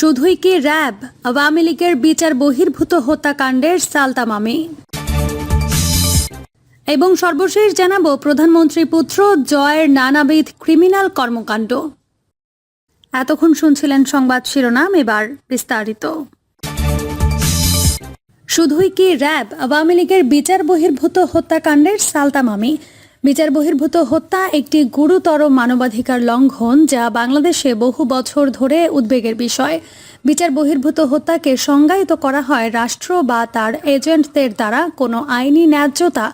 শুধুই কি র্যাব? আওয়ামী লীগের বিচার বহির্ভূত হত্যাকাণ্ডের সালতামামি। এবং সর্বশেষ জানাব, প্রধানমন্ত্রী পুত্র জয়ের নানাবিধ ক্রিমিনাল কর্মকাণ্ড। এতক্ষণ শুনছিলেন সংবাদ শিরোনাম, এবার বিস্তারিত। শুধুই কি র্যাব? আওয়ামী লীগের বিচার বহির্ভূত হত্যাকাণ্ডের সালতামামি। বিচার বহির্ভূত হত্যা একটি গুরুতর মানবাধিকার লঙ্ঘন যা বাংলাদেশে বহু বছর ধরে উদ্বেগের বিষয়। বিচার বহির্ভূত হত্যাকে সংজ্ঞায়িত করা হয় রাষ্ট্র বা তার এজেন্টদের দ্বারা কোনো আইনি ন্যায্যতা,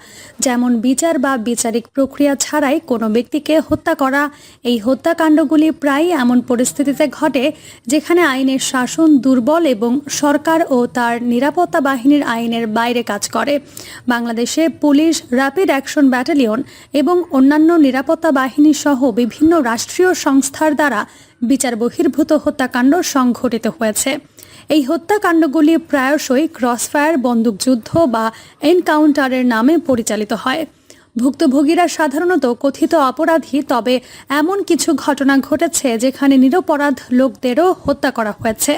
যেমন বিচার বা বিচারিক প্রক্রিয়া ছাড়াই কোনো ব্যক্তিকে হত্যা করা। এই হত্যাকাণ্ডগুলি প্রায়ই এমন পরিস্থিতিতে ঘটে, যেখানে আইনের শাসন দুর্বল এবং সরকার ও তার নিরাপত্তা বাহিনীর আইনের বাইরে কাজ করে। বাংলাদেশে পুলিশ র্যাপিড অ্যাকশন ব্যাটালিয়ন এবং অন্যান্য নিরাপত্তা বাহিনী সহ বিভিন্ন রাষ্ট্রীয় সংস্থার দ্বারা বিচার বহির্ভূত হত্যাকাণ্ড সংঘটিত হয়েছে। এই হত্যাকাণ্ডগুলি প্রায়শই ক্রসফায়ার, বন্দুকযুদ্ধ বা এনকাউন্টারের নামে পরিচালিত হয়। ভুক্তভোগীরা সাধারণত কথিত অপরাধী, তবে এমন কিছু ঘটনা ঘটেছে যেখানে নিরপরাধ লোকদেরও হত্যা করা হয়েছে।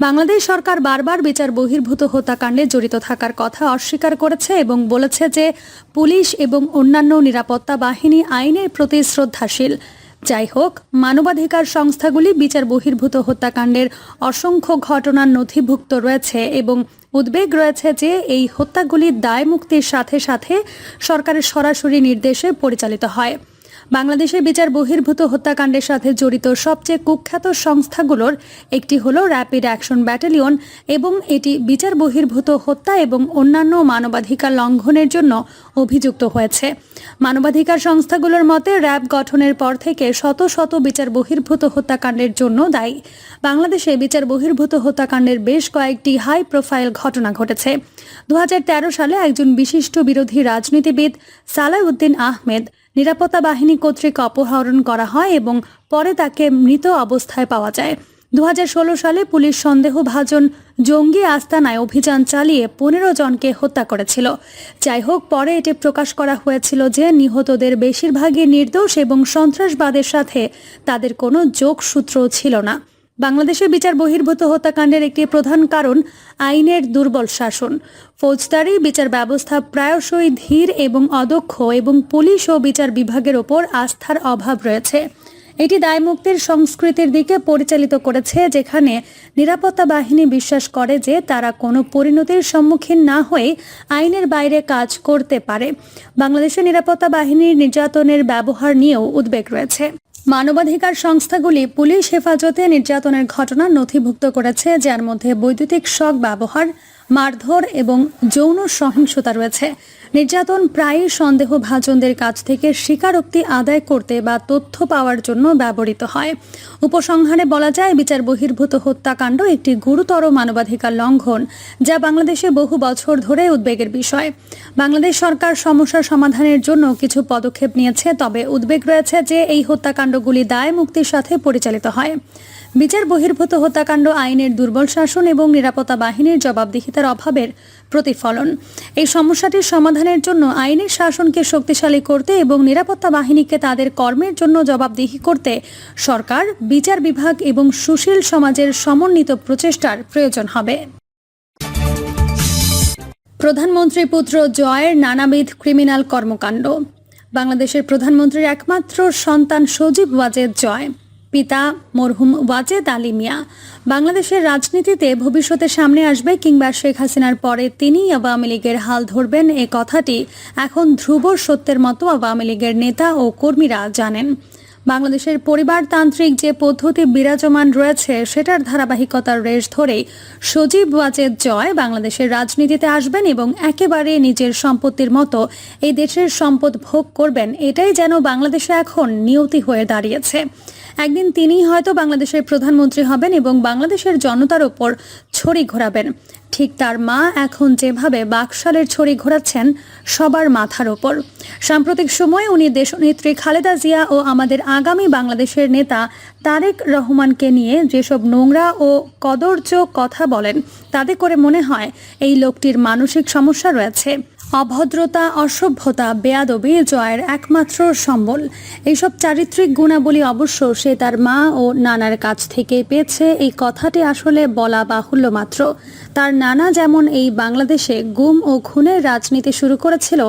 বাংলাদেশ সরকার বারবার বিচার বহির্ভূত হত্যাকাণ্ডে জড়িত থাকার কথা অস্বীকার করেছে এবং বলেছে যে পুলিশ এবং অন্যান্য নিরাপত্তা বাহিনী আইনের প্রতি শ্রদ্ধাশীল। যাই হোক মানবাধিকার সংস্থাগুলি বিচার বহির্ভূত হত্যাকাণ্ডের অসংখ্য ঘটনার নথিভুক্ত রয়েছে এবং উদ্বেগ রয়েছে যে এই হত্যাগুলি দায় মুক্তির সাথে সাথে সরকারের সরাসরি নির্দেশে পরিচালিত হয়। বাংলাদেশের বিচার বহির্ভূত হত্যাকাণ্ডের সাথে জড়িত সবচেয়ে কুখ্যাত সংস্থাগুলোর একটি হল র্যাপিড অ্যাকশন ব্যাটালিয়ন এবং এটি বিচার বহির্ভূত হত্যা এবং অন্যান্য মানবাধিকার লঙ্ঘনের জন্য অভিযুক্ত হয়েছে। মানবাধিকার সংস্থাগুলোর মতে র্যাব গঠনের পর থেকে শত শত বিচার বহির্ভূত হত্যাকাণ্ডের জন্য দায়ী। বাংলাদেশে বিচার বহির্ভূত হত্যাকাণ্ডের বেশ কয়েকটি হাই প্রোফাইল ঘটনা ঘটেছে। দু হাজার তেরো সালে একজন বিশিষ্ট বিরোধী রাজনীতিবিদ সালাউদ্দিন আহমেদ নিরাপত্তা বাহিনী কর্তৃক অপহরণ করা হয় এবং পরে তাকে মৃত অবস্থায় পাওয়া যায়। দু হাজার ষোলো সালে পুলিশ সন্দেহভাজন জঙ্গি আস্তানায় অভিযান চালিয়ে পনেরো জনকে হত্যা করেছিল। যাই হোক পরে এটি প্রকাশ করা হয়েছিল যে নিহতদের বেশিরভাগই নির্দোষ এবং সন্ত্রাসবাদের সাথে তাদের কোনো যোগসূত্র ছিল না। বাংলাদেশের বিচার বহির্ভূত হত্যাকাণ্ডের একটি প্রধান কারণ আইনের দুর্বল শাসন। ফৌজদারি, বিচার ব্যবস্থা প্রায়শই ধীর এবং অদক্ষ এবং পুলিশ ও বিচার বিভাগের ওপর আস্থার অভাব রয়েছে। এটি দায়মুক্তির সংস্কৃতির দিকে পরিচালিত করেছে, যেখানে নিরাপত্তা বাহিনী বিশ্বাস করে যে তারা কোনো পরিণতির সম্মুখীন না হয়ে আইনের বাইরে কাজ করতে পারে। বাংলাদেশের নিরাপত্তা বাহিনীর নির্যাতনের ব্যবহার নিয়েও উদ্বেগ রয়েছে। মানবাধিকার সংস্থাগুলি পুলিশ হেফাজতে নির্যাতনের ঘটনা নথিভুক্ত করেছে, যার মধ্যে বৈদ্যুতিক শক ব্যবহার, মারধর এবং যৌন সহিংসতা রয়েছে। নির্যাতন প্রায়ই সন্দেহভাজনদের কাছ থেকে স্বীকারোক্তি আদায় করতে বা তথ্য পাওয়ার জন্য ব্যবহৃত হয়। উপসংহারে বলা যায়, বিচার বহির্ভূত হত্যাকাণ্ড একটি গুরুতর মানবাধিকার লঙ্ঘন, যা বাংলাদেশে বহু বছর ধরে উদ্বেগের বিষয়। বাংলাদেশ সরকার সমস্যা সমাধানের জন্য কিছু পদক্ষেপ নিয়েছে, তবে উদ্বেগ রয়েছে যে এই হত্যাকাণ্ডগুলি দায় মুক্তির সাথে পরিচালিত হয়। বিচার বহির্ভূত হত্যাকাণ্ড আইনের দুর্বল শাসন এবং নিরাপত্তা বাহিনীর জবাবদিহিতার অভাবের প্রতিফলন। এই সমস্যাটির সমাধানের জন্য আইনের শাসনকে শক্তিশালী করতে এবং নিরাপত্তা বাহিনীকে তাদের কর্মের জন্য জবাবদিহি করতে সরকার, বিচার বিভাগ এবং সুশীল সমাজের সমন্বিত প্রচেষ্টার প্রয়োজন হবে। প্রধানমন্ত্রী পুত্র জয়ের নানাবিধ ক্রিমিনাল কর্মকাণ্ড। বাংলাদেশের প্রধানমন্ত্রীর একমাত্র সন্তান সজীব ওয়াজেদ জয়। পিতা মরহুম ওয়াজেদ আলী মিয়া। বাংলাদেশের রাজনীতিতে ভবিষ্যতে সামনে আসবে কিংবা শেখ হাসিনার পরে তিনি আওয়ামী লীগের হাল ধরবেন এ কথাটি এখন ধ্রুব সত্যের মতো আওয়ামী লীগের নেতা ও কর্মীরা জানেন। বাংলাদেশের পরিবারতান্ত্রিক যে পদ্ধতি বিরাজমান রয়েছে, সেটার ধারাবাহিকতার রেশ ধরেই সজীব ওয়াজেদ জয় বাংলাদেশের রাজনীতিতে আসবেন এবং একেবারে নিজের সম্পত্তির মতো এই দেশের সম্পদ ভোগ করবেন। এটাই যেন বাংলাদেশে এখন নিয়তি হয়ে দাঁড়িয়েছে। একদিন তিনি হয়তো বাংলাদেশের প্রধানমন্ত্রী হবেন এবং বাংলাদেশের জনতার ওপর ছড়ি ঘোরাবেন। ঠিক তার মা এখন যেভাবে বাকশালের ছড়ি ঘোরাচ্ছেন, সবার মাথার ওপর। সাম্প্রতিক সময়ে উনি দেশনেত্রী খালেদা জিয়া ও আমাদের আগামী বাংলাদেশের নেতা তারেক রহমানকে নিয়ে যেসব নোংরা ও কদর্য কথা বলেন, তাতে করে মনে হয় এই লোকটির মানসিক সমস্যা রয়েছে। অভদ্রতা, অসভ্যতা, বেয়াদবি জয়ের একমাত্র সম্বল। এইসব চারিত্রিক গুণাবলী অবশ্য সে তার মা ও নানার কাছ থেকে পেয়েছে। এই কথাটি আসলে বলা বাহুল্য মাত্র। তার নানা যেমন এই বাংলাদেশে গুম ও খুনের রাজনীতি শুরু করেছিল,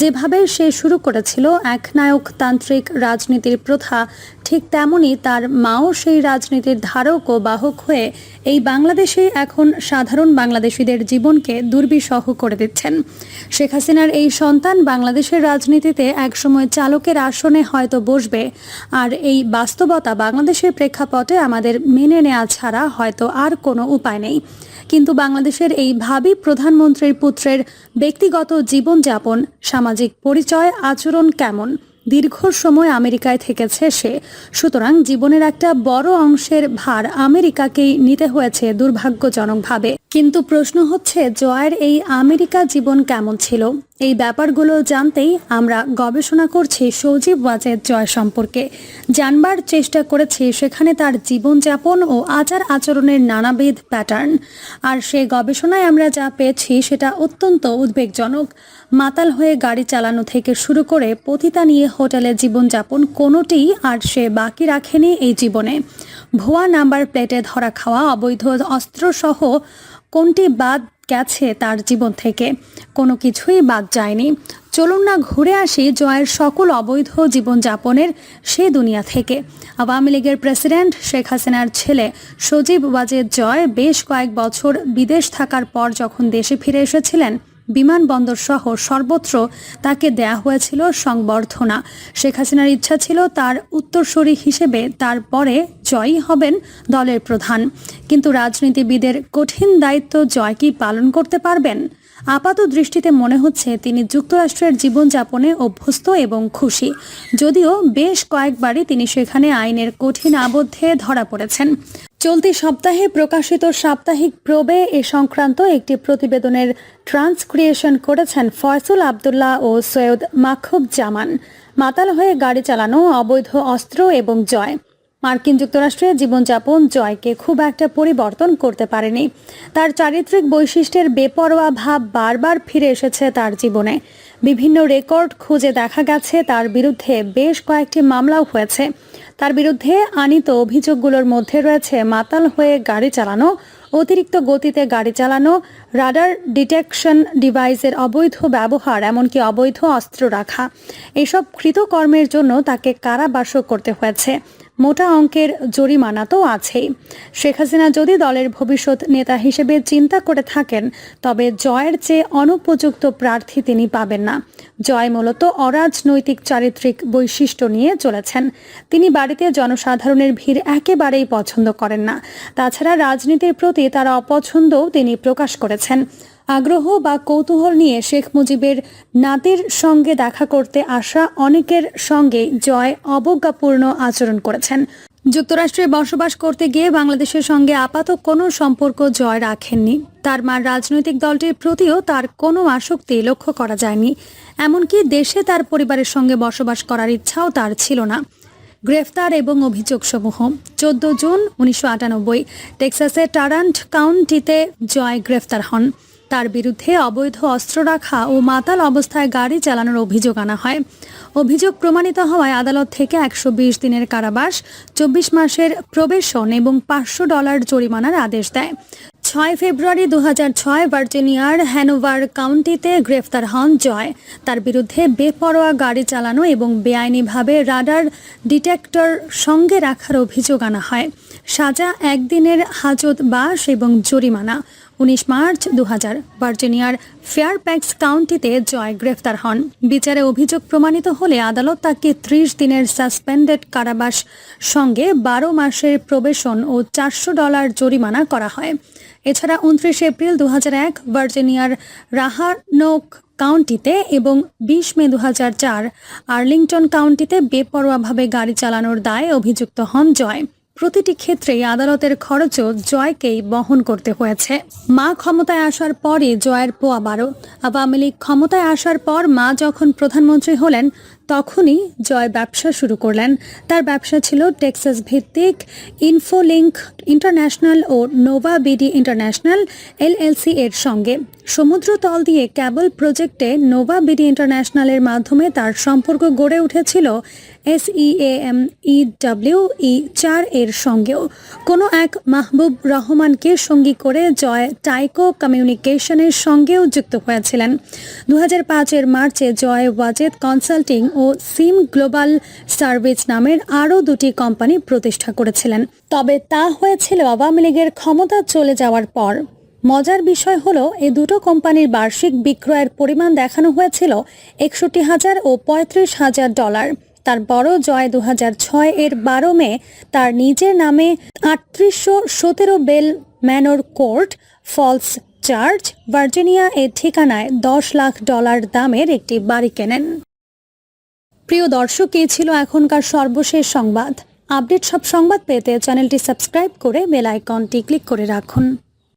যেভাবে সে শুরু করেছিল একনায়ক তান্ত্রিক রাজনীতির প্রথা ঠিক তেমনি তার মাও সেই রাজনীতির ধারক ও বাহক হয়ে এই বাংলাদেশে এখন সাধারণ বাংলাদেশিদের জীবনকে দুর্বিষহ করে দিচ্ছেন। শেখ হাসিনার এই সন্তান বাংলাদেশের রাজনীতিতে একসময় চালকের আসনে হয়তো বসবে, আর এই বাস্তবতা বাংলাদেশের প্রেক্ষাপটে আমাদের মেনে নেওয়া ছাড়া হয়তো আর কোনো উপায় নেই। কিন্তু বাংলাদেশের এই ভাবি প্রধানমন্ত্রীর পুত্রের ব্যক্তিগত জীবনযাপন, সামাজিক পরিচয়, আচরণ কেমন? দীর্ঘ সময় আমেরিকায় থেকেছে সে। সুতরাং জীবনের একটা বড় অংশের ভার আমেরিকাকেই নিতে হয়েছে দুর্ভাগ্যজনকভাবে। কিন্তু প্রশ্ন হচ্ছে, জয়ের এই আমেরিকা জীবন কেমন ছিল? এই ব্যাপারগুলো জানতেই আমরা গবেষণা করছি সজীব ওয়াজেদ জয় সম্পর্কে। জানবার চেষ্টা করেছি সেখানে তার জীবনযাপন ও আচার আচরণের নানাবিধ প্যাটার্ন আর সে গবেষণায় আমরা যা পেয়েছি সেটা অত্যন্ত উদ্বেগজনক। মাতাল হয়ে গাড়ি চালানো থেকে শুরু করে পতিতা নিয়ে হোটেলে জীবনযাপন কোনোটিই আর সে বাকি রাখেনি এই জীবনে। ভুয়া নাম্বার প্লেটে ধরা খাওয়া, অবৈধ অস্ত্রসহ কোনটি বাদ গেছে তার জীবন থেকে। কোনো কিছুই বাদ যায়নি। চলুন না ঘুরে আসি জয়ের সকল অবৈধ জীবনযাপনের সে দুনিয়া থেকে। আওয়ামী লীগের প্রেসিডেন্ট শেখ হাসিনার ছেলে সজীব ওয়াজেদ জয় বেশ কয়েক বছর বিদেশ থাকার পর যখন দেশে ফিরে এসেছিলেন বিমানবন্দর সহ সর্বত্র তাকে দেয়া হয়েছিল সংবর্ধনা। শেখ হাসিনার ইচ্ছা ছিল তার উত্তরসূরি হিসেবে তারপরে জয়ী হবেন দলের প্রধান। কিন্তু রাজনীতিবিদের কঠিন দায়িত্ব জয় কি পালন করতে পারবেন? আপাত দৃষ্টিতে মনে হচ্ছে তিনি যুক্তরাষ্ট্রের জীবনযাপনে অভ্যস্ত এবং খুশি। যদিও বেশ কয়েকবারই তিনি সেখানে আইনের কঠিন আবদ্ধে ধরা পড়েছেন। চলতি সপ্তাহে প্রকাশিত সাপ্তাহিক প্রবে এ সংক্রান্ত একটি প্রতিবেদনের ট্রান্সক্রিয়েশন করেছেন ফয়সুল আবদুল্লাহ ও সৈয়দ মাখুব জামান। মাতাল হয়ে গাড়ি চালানো, অবৈধ অস্ত্র এবং জয়। মার্কিন যুক্তরাষ্ট্রে জীবনযাপন জয়কে খুব একটা পরিবর্তন করতে পারেনি। তার চারিত্রিক বৈশিষ্ট্যের বেপরোয়া ভাব বারবার ফিরে এসেছে তার জীবনে। বিভিন্ন রেকর্ড খুঁজে দেখা গেছে তার বিরুদ্ধে বেশ কয়েকটি মামলাও হয়েছে। তার বিরুদ্ধে আনিত অভিযোগগুলোর মধ্যে রয়েছে মাতাল হয়ে গাড়ি চালানো, অতিরিক্ত গতিতে গাড়ি চালানো, রাডার ডিটেকশন ডিভাইসের অবৈধ ব্যবহার, এমনকি অবৈধ অস্ত্র রাখা। এসব কৃতকর্মের জন্য তাকে কারাবাসও করতে হয়েছে। মোটা অঙ্কের জরিমানা তো আছেই। শেখ হাসিনা যদি দলের ভবিষ্যৎ নেতা হিসেবে চিন্তা করে থাকেন, তবে জয়ের চেয়ে অনুপযুক্ত প্রার্থী তিনি পাবেন না। জয় মূলত অরাজনৈতিক চারিত্রিক বৈশিষ্ট্য নিয়ে চলেছেন। তিনি বাড়িতে জনসাধারণের ভিড় একেবারেই পছন্দ করেন না। তাছাড়া রাজনীতির প্রতি তার অপছন্দও তিনি প্রকাশ করেছেন। আগ্রহ বা কৌতূহল নিয়ে শেখ মুজিবের নাতির সঙ্গে দেখা করতে আসা অনেকের সঙ্গে জয় অবজ্ঞাপূর্ণ আচরণ করেছেন। যুক্তরাষ্ট্রে বসবাস করতে গিয়ে বাংলাদেশের সঙ্গে আপাত কোনো সম্পর্ক জয় রাখেননি। তার মার রাজনৈতিক দলটির প্রতিও তার কোনো আসক্তি লক্ষ্য করা যায়নি। এমনকি দেশে তার পরিবারের সঙ্গে বসবাস করার ইচ্ছাও তার ছিল না। গ্রেফতার এবং অভিযোগসমূহ। চোদ্দ জুন উনিশশো আটানব্বই, টেক্সাসের টারান্ট কাউন্টিতে জয় গ্রেফতার হন। তার বিরুদ্ধে অবৈধ অস্ত্র রাখা ও মাতাল অবস্থায় গাড়ি চালানোর অভিযোগ আনা হয়। অভিযোগ প্রমাণিত হওয়ায় আদালত থেকে একশো বিশ দিনের কারাবাস, চব্বিশ মাসের প্রবেশন এবং পাঁচশো ডলার জরিমানার আদেশ দেয়। ছয় ফেব্রুয়ারি দু ছয় ভার্জিনিয়ার হ্যানোভার কাউন্টিতে গ্রেফতার হন জয়। তার বিরুদ্ধে বেপরোয়া গাড়ি চালানো এবং বেআইনিভাবে রাডার ডিটেক্টর সঙ্গে রাখার অভিযোগ আনা হয়। সাজা একদিনের হাজত বাস এবং জরিমানা। উনিশ মার্চ দু হাজার ভার্জিনিয়ার ফেয়ারপ্যাক্স কাউন্টিতে জয় গ্রেফতার হন। বিচারে অভিযোগ প্রমাণিত হলে আদালত তাকে ত্রিশ দিনের সাসপেন্ডেড কারাবাস সঙ্গে বারো মাসের প্রবেশন ও চারশো ডলার জরিমানা করা হয়। এছাড়া উনত্রিশ এপ্রিল দু এক, ভার্জিনিয়ার রাহানোক কাউন্টিতে এবং বিশ মে দু হাজার চার, আর্লিংটন কাউন্টিতে বেপরোয়াভাবে গাড়ি চালানোর দায়ে অভিযুক্ত হন জয়। প্রতিটি ক্ষেত্রেই আদালতের খরচও জয়কেই বহন করতে হয়েছে। মা ক্ষমতায় আসার পরই জয়ের পোয়া বারো। আওয়ামী লীগ ক্ষমতায় আসার পর মা যখন প্রধানমন্ত্রী হলেন, তখনই জয় ব্যবসা শুরু করলেন। তার ব্যবসা ছিল টেক্সাস ভিত্তিক ইনফোলিঙ্ক ইন্টারন্যাশনাল ও নোভা বিডি ইন্টারন্যাশনাল এলএলসি এর সঙ্গে। সমুদ্র তল দিয়ে ক্যাবল প্রজেক্টে নোভা বিডি ইন্টারন্যাশনালের মাধ্যমে তার সম্পর্ক গড়ে উঠেছিল S E M E W E চার এর সঙ্গেও কোনো এক মাহবুব রহমানকে সঙ্গী করে জয় টাইকো কমিউনিকেশনের সঙ্গেও যুক্ত হয়েছিলেন। দু এর মার্চে জয় ওয়াজেদ কনসাল্টিং ও সিম গ্লোবাল সার্ভিস নামের আরও দুটি কোম্পানি প্রতিষ্ঠা করেছিলেন। তবে তা হয়েছিল আওয়ামী লীগের ক্ষমতা চলে যাওয়ার পর। মজার বিষয় হলো এই দুটো কোম্পানির বার্ষিক বিক্রয়ের পরিমাণ দেখানো হয়েছিল একষট্টি হাজার ও পঁয়ত্রিশ হাজার ডলার। তার বড় জয় দু এর বারো মে তার নিজের নামে আটত্রিশশো সতেরো Bell Manor Court, Falls Church, Virginia এর ঠিকানায় দশ লাখ ডলার দামের একটি বাড়ি কেনেন। প্রিয় দর্শক এই ছিল এখনকার সর্বশেষ সংবাদ। আপডেট সব সংবাদ পেতে চ্যানেলটি সাবস্ক্রাইব করে বেল আইকনটি ক্লিক করে রাখুন।